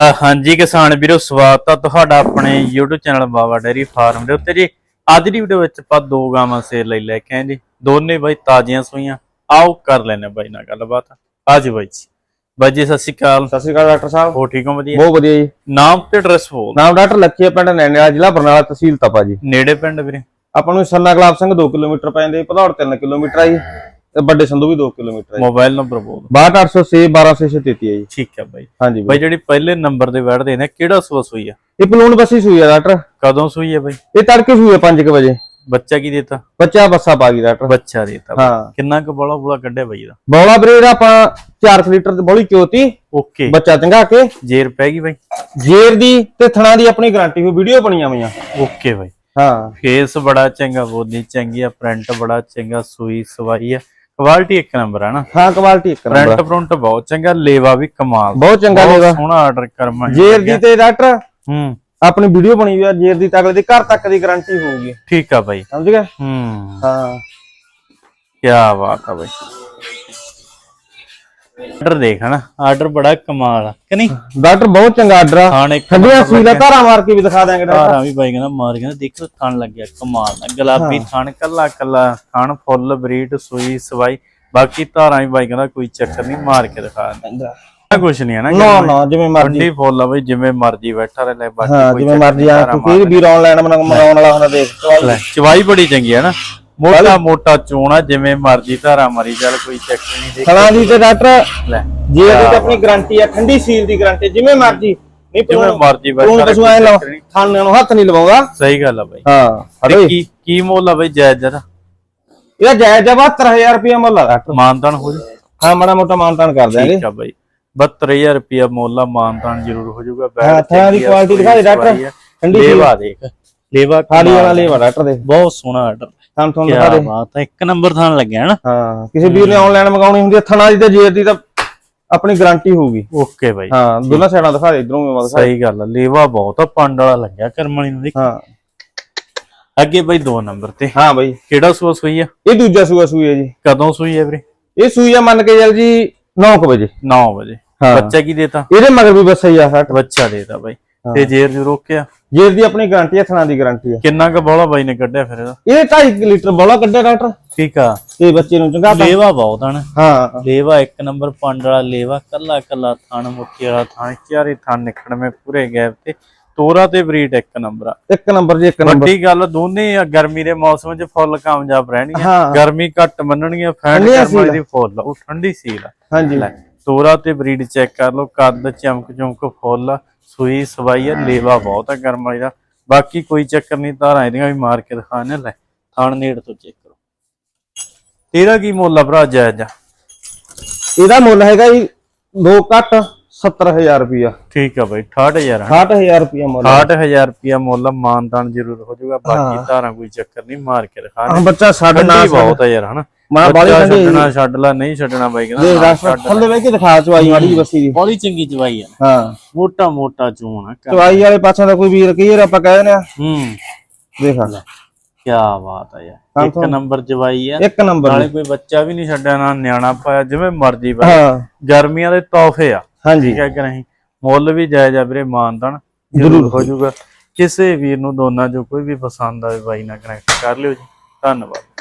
ਹਾਂਜੀ ਕਿਸਾਨ ਵੀਰੋ ਸਵਾਗਤ ਆ ਤੁਹਾਡਾ ਆਪਣੇ YouTube channel Bawa dairy farm ਦੇ ਉੱਤੇ ਜੀ। ਅੱਜ ਦੀ ਵੀਡੀਓ ਵਿੱਚ ਆਪਾਂ ਦੋ ਗਾਵਾਂ ਸੇਲ ਲਈ ਲੈ ਕੇ ਆਏ ਜੀ। ਦੋਨੇ ਬਾਈ ਤਾਜ਼ੀਆਂ ਸੂਈਆਂ। ਆਓ ਕਰ ਲੈਨੇ ਬਾਈ ਨਾਲ ਗੱਲਬਾਤ। ਆਜੀ ਬਾਈ ਜੀ। ਬਾਈ ਜੀ ਸਤਿ ਸ਼੍ਰੀ ਅਕਾਲ। ਸਤਿ ਸ਼੍ਰੀ ਅਕਾਲ ਡਾਕਟਰ ਸਾਹਿਬ। ਹੋ ਠੀਕ ਹੋ? ਵਧੀਆ। ਬਹੁਤ ਵਧੀਆ ਜੀ। ਨਾਮ ਤੇ ਐਡਰੈਸ ਬੋਲ ਨਾਮ ਡਾਕਟਰ ਲੱਖੀਆ ਪਿੰਡ ਨੈਣਿਆ ਜ਼ਿਲ੍ਹਾ ਬਰਨਾਲਾ ਤਹਿਸੀਲ ਤਪਾ ਜੀ। ਨੇੜੇ ਪਿੰਡ ਵੀਰੇ? ਆਪਾਂ ਨੂੰ ਸੰਨਾ ਗੁਲਾਬ ਸਿੰਘ 2 ਕਿਲੋਮੀਟਰ ਪੈਂਦੇ ਭਦੌੜ 3 ਕਿਲੋਮੀਟਰ ਆ ਜੀ। ਤੇ ਵੱਡੇ ਸੰਧੂ ਵੀ 2 ਕਿਲੋਮੀਟਰ ਜੀ। ਮੋਬਾਈਲ ਨੰਬਰ ਬੋਲ 62806 12633 ਹੈ ਜੀ। ਠੀਕ ਹੈ ਬਾਈ। ਹਾਂਜੀ ਬਾਈ। ਜਿਹੜੀ ਪਹਿਲੇ ਨੰਬਰ ਤੇ ਬੈਠਦੇ ਨੇ ਕਿਹੜਾ ਸੂਆ ਸੂਈ ਆ? ਇਹ ਪਲੂਣ ਬੱਸੀ ਸੂਈ ਆ ਡਾਕਟਰ। ਕਦੋਂ ਸੂਈ ਆ ਬਾਈ? ਇਹ ਤੜਕੇ ਸੂਈ ਆ 5 ਵਜੇ। ਬੱਚਾ ਕੀ ਦੇਤਾ? ਬੱਚਾ ਬੱਸਾ ਪਾ ਗਈ ਡਾਕਟਰ। ਬੱਚਾ ਦੇਤਾ। ਹਾਂ। ਕਿੰਨਾ ਕੁ ਬੋਲਾ ਬੋਲਾ ਕੱਢਿਆ ਬਾਈ ਦਾ ਬੌਲਾ ਬਰੀਡ ਆਪਾਂ 4 ਲੀਟਰ ਦੀ ਬੋਲੀ ਚੋਤੀ। ਓਕੇ। ਬੱਚਾ ਚੰਗਾ ਕੇ। ਜੇਰ ਪੈ ਗਈ ਬਾਈ। ਜੇਰ ਦੀ ਤੇ ਥਣਾ ਦੀ ਆਪਣੀ ਗਾਰੰਟੀ ਹੋਈ ਵੀਡੀਓ ਬਣੀਆਂ ਹੋਈਆਂ। ਓਕੇ ਬਾਈ। ਹਾਂ। ਫੇਸ ਬੜਾ ਚੰਗਾ ਬੋਦੀ ਚੰਗੀ ਆ ਪ੍ਰਿੰਟ ਬੜਾ ਚੰਗਾ ਸੂਈ ਸਵਾਈ ਆ। ਕੁਆਲਿਟੀ ਇੱਕ ਨੰਬਰ ਆ ਨਾ। ਹਾਂ ਕੁਆਲਿਟੀ ਇੱਕ ਨੰਬਰ ਪ੍ਰਿੰਟ ਪ੍ਰਿੰਟ ਬਹੁਤ ਚੰਗਾ ਲੇਵਾ ਵੀ ਕਮਾਲ। ਬਹੁਤ ਚੰਗਾ ਲੇਵਾ। ਸੋਹਣਾ ਆਰਡਰ ਕਰਮਾ ਜੇਰ ਦੀ ਤੇ ਡਾਕਟਰ ਹੂੰ। ਆਪਣੀ ਵੀਡੀਓ ਬਣੀ ਹੋਈ ਆ ਜੇਰ ਦੀ ਤੱਕ ਦੇ ਘਰ ਤੱਕ ਦੀ ਗਾਰੰਟੀ ਹੋਊਗੀ। ਠੀਕ ਆ ਬਾਈ। ਸਮਝ ਗਏ? ਹੂੰ। ਹਾਂ। ਕੀ ਬਾਤ ਆ ਬਾਈ। ਆਰਡਰ ਦੇਖ ਹਨਾ? ਆਰਡਰ ਬੜਾ ਕਮਾਲ ਆ ਕਿ ਨਹੀਂ? ਡਾਕਟਰ ਬਹੁਤ ਚੰਗਾ ਆਰਡਰ ਆ। ਖਾਣ ਇੱਕ ਠੰਡੀਆਂ ਸੂਈਆਂ ਧਾਰਾ ਮਾਰ ਕੇ ਵੀ ਦਿਖਾ ਦਾਂਗੇ ਡਾਕਟਰ। ਧਾਰਾਂ ਵੀ ਬਾਈ ਕਹਿੰਦਾ ਮਾਰ ਕਹਿੰਦਾ ਦੇਖੋ ਥਣ ਲੱਗਿਆ ਕਮਾਲ ਦਾ ਗੁਲਾਬੀ ਥਣ ਕੱਲਾ ਕੱਲਾ ਥਣ ਫੁੱਲ ਬਰੀਡ ਸੂਈ ਸਵਾਈ। ਬਾਕੀ ਧਾਰਾਂ ਵੀ ਬਾਈ ਕਹਿੰਦਾ ਕੋਈ ਚੱਕਰ ਨਹੀਂ ਮਾਰ ਕੇ ਦਿਖਾ ਦਿੰਦਾ ਕੁਛ ਨਹੀਂ ਹੈ ਨਾ ਨਾ ਨਾ ਜਿਵੇਂ ਮਰਜ਼ੀ। ਠੰਡੀ ਫੁੱਲ ਆ ਬਈ ਜਿਵੇਂ ਮਰਜ਼ੀ ਬੈਠਾ ਰਹੇ ਲੈ ਬਾਕੀ ਹਾਂ ਕੋਈ ਜਿਵੇਂ ਚੱਕਰ ਮਰਜ਼ੀ ਆ ਧਾਰਾਂ ਕੋਈ ਵੀਰ ਆਨਲਾਈਨ ਮੰਗਾਉਣ ਵਾਲਾ ਹੁੰਦਾ ਦੇਖ ਲੈ, ਚਵਾਈ ਬੜੀ ਚੰਗੀ ਹੈ ਨਾ। ਮੋਟਾ ਮੋਟਾ ਚੋਣਾ ਜਿਵੇਂ ਮਰਜ਼ੀ ਧਾਰਾ ਮਰੀ ਚੱਲ ਕੋਈ ਚੱਕਰ ਨਹੀਂ ਦੇਖ। ਖਲਾ ਦੀ ਤੇ ਡਾਕਟਰ ਲੈ। ਜੇ ਇਹਦੀ ਤੇ ਆਪਣੀ ਗਾਰੰਟੀ ਆ ਠੰਡੀ ਸੀਲ ਦੀ ਗਾਰੰਟੀ ਜਿਵੇਂ ਮਰਜ਼ੀ। ਨਹੀਂ ਜਿਵੇਂ ਮਰਜ਼ੀ ਬੈਠਾ ਤੂੰ ਪਸ਼ੂ ਐ ਲਓ। ਖਾਣੇ ਨੂੰ ਹੱਥ ਨਹੀਂ ਲਵਾਉਂਦਾ। ਸਹੀ ਗੱਲ ਆ ਬਾਈ। ਹਾਂ ਤੇ ਕੀ ਕੀ ਮੁੱਲ ਆ ਬਾਈ ਜਾਇਜ਼ ਜਰਾ ਇਹ ਜਾਇਜ਼ ਆ 72000 ਰੁਪਏ ਮੁੱਲ ਆ ਡਾਕਟਰ। ਮਾਨਤਾਨ ਹੋ ਜੀ ਹਾਂ ਮਾੜਾ ਮੋਟਾ ਮਾਨਤਾਨ ਕਰ ਦਿਆਂਗੇ। ਠੀਕ ਆ ਬਾਈ। 72000 ਰੁਪਿਆ ਮੁੱਲ ਆ ਮਾਨਤਾਨ ਜ਼ਰੂਰ ਹੋ ਜਾਊਗਾ। ਬੈਠ ਥਾਂ ਦੀ quality ਦਿਖਾ ਦੇ ਡਾਕਟਰ। ਠੰਡੀ। ਲੇਵਾ ਦੇਖ। ਲੇਵਾ ਖਾਲੀ ਵਾਲਾ। ਲੇਵਾ ਡਾਕਟਰ ਦੇ। ਬਹੁਤ ਸੋਹਣਾ ਆਰਡਰ ਥਾਂ ਕੀ ਦਿਖਾ ਦੇ। ਬਾਤ ਹੈ ਇੱਕ ਨੰਬਰ ਥਾਨ ਲੱਗਿਆ ਨਾ ਹਾਂ ਕਿਸੇ ਵੀਰ ਨੇ ਆਨਲਾਈਨ ਮੰਗਾਉਣੀ ਹੁੰਦੀ ਹੈ ਥਣਾ ਦੀ ਤੇ ਜੇਰ ਦੀ ਤਾਂ ਆਪਣੀ ਗਾਰੰਟੀ ਹੋਊਗੀ। ਓਕੇ ਬਾਈ। ਹਾਂ ਦੋਨਾਂ ਸਾਈਡਾਂ ਦਿਖਾ ਦੇ ਇਧਰੋਂ ਵੀ ਮੈਂ ਦਿਖਾ ਸਹੀ ਗੱਲ ਆ ਲੇਵਾ ਬਹੁਤ ਆ ਪੰਡ ਵਾਲਾ ਲੱਗਿਆ ਕਰਮਣੀ ਨੂੰ ਦੇਖ। ਹਾਂ। ਅੱਗੇ ਬਾਈ 2 ਨੰਬਰ ਤੇ। ਹਾਂ ਬਾਈ। ਕਿਹੜਾ ਸੂਆ ਸੂਈ ਆ? ਇਹ ਦੂਜਾ ਸੂਆ ਸੂਈ ਹੈ ਜੀ। ਕਦੋਂ ਸੂਈ ਆ ਵੀਰੇ? ਇਹ ਸੂਈ ਆ ਮੰਨ ਕੇ ਚੱਲ ਜੀ 9 ਵਜੇ। 9 ਵਜੇ। ਹਾਂ। ਬੱਚਾ ਕੀ ਦੇਤਾ? ਇਹਦੇ ਮਗਰ ਵੀ ਬੱਸ ਹੀ ਆ ਸੱਟ। ਬੱਚਾ ਦੇਤਾ ਬਾਈ। ਤੇ ਜੇਰ ਜੂ ਰੋਕਿਆ। ਜੇਰ ਦੀ ਆਪਣੀ ਗਾਰੰਟੀ ਹੈ ਥਣਾ ਦੀ ਗਾਰੰਟੀ ਹੈ। ਕਿੰਨਾ ਕੁ ਬੋਲਾ ਬਾਈ ਨੇ ਕੱਢਿਆ ਫਿਰ ਇਹਦਾ? ਇਹ 2.5 ਲੀਟਰ ਬੋਲਾ ਕੱਢਿਆ ਡਾਕਟਰ। ਠੀਕ ਆ। ਤੇ ਬੱਚੇ ਨੂੰ ਚੰਗਾ ਲੇਵਾ ਬਹੁਤ ਹਨ ਹਾਂ। ਲੇਵਾ ਇੱਕ ਨੰਬਰ ਪੰਡ ਵਾਲਾ ਲੇਵਾ ਕੱਲਾ ਕੱਲਾ ਥਣ ਮੁੱਠੀ ਵਾਲਾ ਥਣ ਚਾਰੇ ਥਣ ਨਿਕੜਵੇਂ ਪੂਰੇ ਗੈਪ ਤੇ। ਤੋਰਾ ਤੇ ਬਰੀਡ ਇੱਕ ਨੰਬਰ ਆ। ਇੱਕ ਨੰਬਰ ਜੀ ਇੱਕ ਨੰਬਰ। ਵੱਡੀ ਗੱਲ ਦੋਨੇ ਆ ਗਰਮੀ ਦੇ ਮੌਸਮ 'ਚ ਫੁੱਲ ਕਾਮਯਾਬ ਰਹਿਣਗੀਆਂ। ਗਰਮੀ ਘੱਟ ਮੰਨਣਗੀਆਂ ਫੈਨ ਦੀ ਫੁੱਲ ਉਹ ਠੰਡੀ ਸੀਲ ਆ। ਹਾਂਜੀ। ਤੋਰਾ ਤੇ ਬਰੀਡ ਚੈੱਕ ਕਰ ਲਓ ਕੱਦ ਚਮਕ ਚਮਕ ਫੁੱਲ ਸੂਈ ਸਵਾਈ ਆ ਲੇਵਾ ਬਹੁਤ ਆ ਗਰਮ ਵਾਲੀ ਦਾ। ਬਾਕੀ ਕੋਈ ਚੱਕਰ ਨਹੀਂ ਧਾਰਾਂ ਇਹਦੀਆਂ ਵੀ ਮਾਰ ਕੇ ਦਿਖਾਣੇ ਲੈ ਥਣ ਨੇੜ ਤੋਂ ਚੈੱਕ ਕਰੋ। ਤੇਰਾ ਕੀ ਮੁੱਲ ਆ ਭਰਾ ਜਾਇਜ਼? ਆ ਇਹਦਾ ਮੁੱਲ ਹੈਗਾ ਜੀ 2 ਘੱਟ 70000 ਰੁਪਿਆ ਠੀਕ ਆ ਬਾਈ 68000 ਆ। 68000 ਰੁਪਿਆ ਮੁੱਲ 68000 ਰੁਪਿਆ ਮੁੱਲ ਆ, ਮਾਨਤਾਨ ਜ਼ਰੂਰ ਹੋ ਜਾਊਗਾ ਬਾਕੀ ਧਾਰਾਂ ਕੋਈ ਚੱਕਰ ਨਹੀਂ ਮਾਰ ਕੇ ਦਿਖਾਣੇ ਬੱਚਾ ਸਾਡੇ ਨਾਲ ਬਹੁਤ ਆ ਯਾਰ ਹਨਾ? ਮਾਂ ਬਾਲੀ ਬੱਚਾ ਠੰਡੀ ਛੱਡਣਾ ਛੱਡ ਲਾ ਨਹੀਂ ਛੱਡਣਾ ਬਾਈ ਜੇ ਕਹਿੰਦਾ ਰਸ ਛੱਡ ਥੱਲੇ ਬਹਿ ਕੇ ਦਿਖਾ ਚਵਾਈ ਮਾੜੀ ਜਿਹੀ ਬੱਸੀ ਦੀ। ਬੜੀ ਚੰਗੀ ਚਵਾਈ ਆ। ਹਾਂ। ਮੋਟਾ ਮੋਟਾ ਚੂਣ ਆ ਚਵਾਈ ਵਾਲੇ ਪਾਸੇ ਦਾ ਕੋਈ ਵੀਰ ਕਈ ਵਾਰ ਆਪਾਂ ਕਹਿ ਦਿੰਦੇ ਆ। ਹੂੰ। ਦੇਖ ਕੀ ਬਾਤ ਆ ਯਾਰ। ਇੱਕ ਨੰਬਰ ਚਵਾਈ ਆ। ਇੱਕ ਨੰਬਰ ਨਾਲੇ ਕੋਈ ਬੱਚਾ ਵੀ ਨਹੀਂ ਛੱਡਿਆ ਨਾ ਨਿਆਣਾ ਪਾਇਆ ਜਿਵੇਂ ਮਰਜ਼ੀ ਪਾਇਆ। ਹਾਂ। ਗਰਮੀਆਂ ਦੇ ਤੋਹਫੇ ਆ। ਹਾਂਜੀ। ਠੀਕ ਹੈ ਕਿ ਨਹੀਂ? ਮੁੱਲ ਵੀ ਜਾਇਜ਼ ਆ ਵੀਰੇ ਮਾਨਤਨ ਜ਼ਰੂਰ ਹੋ ਜਾਊਗਾ ਕਿਸੇ ਵੀਰ ਨੂੰ ਦੋਨਾਂ ਚੋਂ ਕੋਈ ਵੀ ਪਸੰਦ ਆਵੇ ਬਾਈ ਨਾਲ ਕਨੈਕਟ ਕਰ ਲਿਓ ਜੀ। ਧੰਨਵਾਦ।